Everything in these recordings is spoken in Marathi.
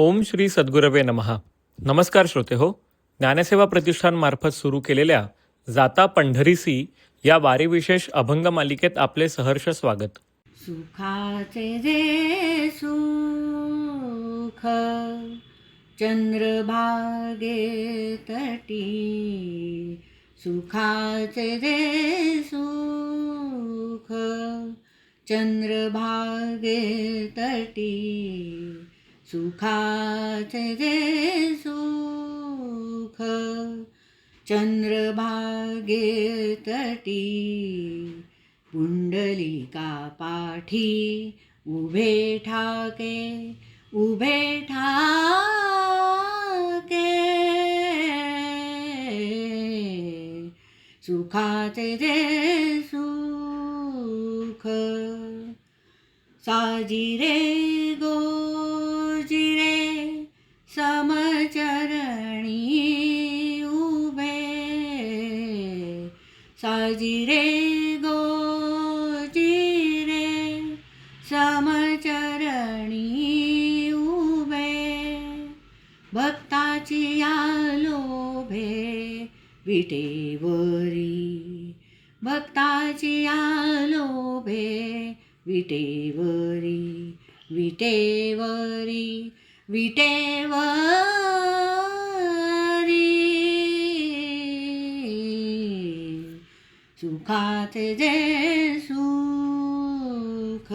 ओम श्री सद्गुरवे नमहा नमस्कार श्रोते हो ज्ञानसेवा प्रतिष्ठानमार्फत सुरू केलेल्या जाता पंढरीसी या वारीविशेष अभंग मालिकेत आपले सहर्ष स्वागत. सुखाचे जे सुख चंद्रभागे तटी सुखाचे जे सुख चंद्रभागे तटी सुखाचे जे सुख चंद्रभागे तटी पुंडलिका पाठी उभे ठाके उभे ठाके. सुखाचे जे सुख साजिरे गो साजिरे रे समचरणी उभे भक्ताची आलोभे विटेवरी भक्ताची आलोभे विटेवरी विटेवरी विटेवरी सुखाचे जे सुख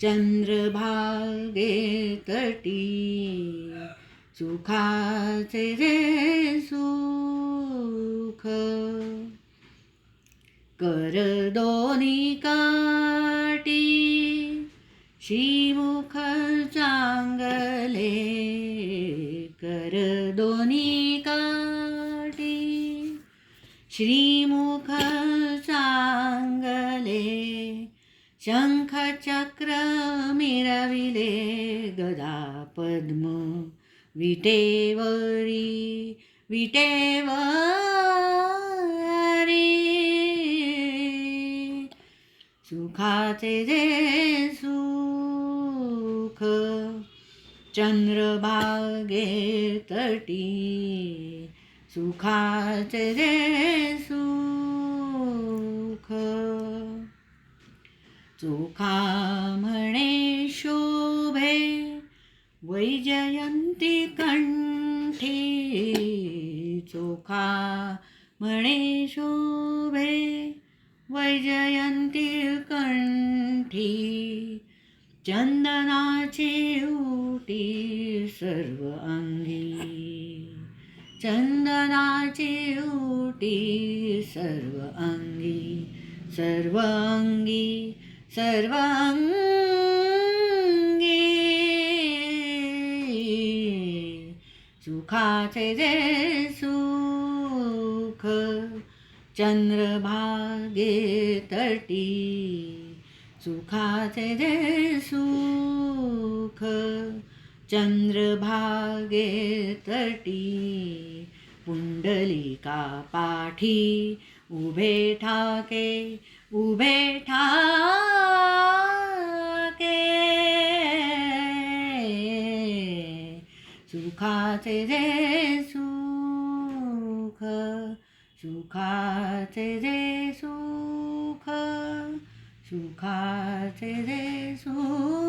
चंद्रभागे तटी। सुखाचे जे सुख कर दोन्ही काटी शिमुख चांगले। कर श्रीमुख चांगले शंखचक्र मिरविले गदा पद्म विटेवरी विटेवरी। सुखाचे जे सुख चंद्रभागे तटी। सुखाचे रे सुख. चोखा म्हणे शोभे वैजयंती कंठी. चोखा म्हणे शोभे वैजयंती कंठी. चंदनाची उटी सर्व अंगी. चंदनाची उटी सर्व अंगी सर्व अंगी सर्व अंगी. सुखाचे जे सुख चंद्रभागे तटी सुखाचे जे सुख चंद्रभागे तटी. पुंडलिका पाठी? उभे ठाके उभे ठाके. सुखाचे जे सुख सुखाचे जे सुख सुखाचे जे सुख.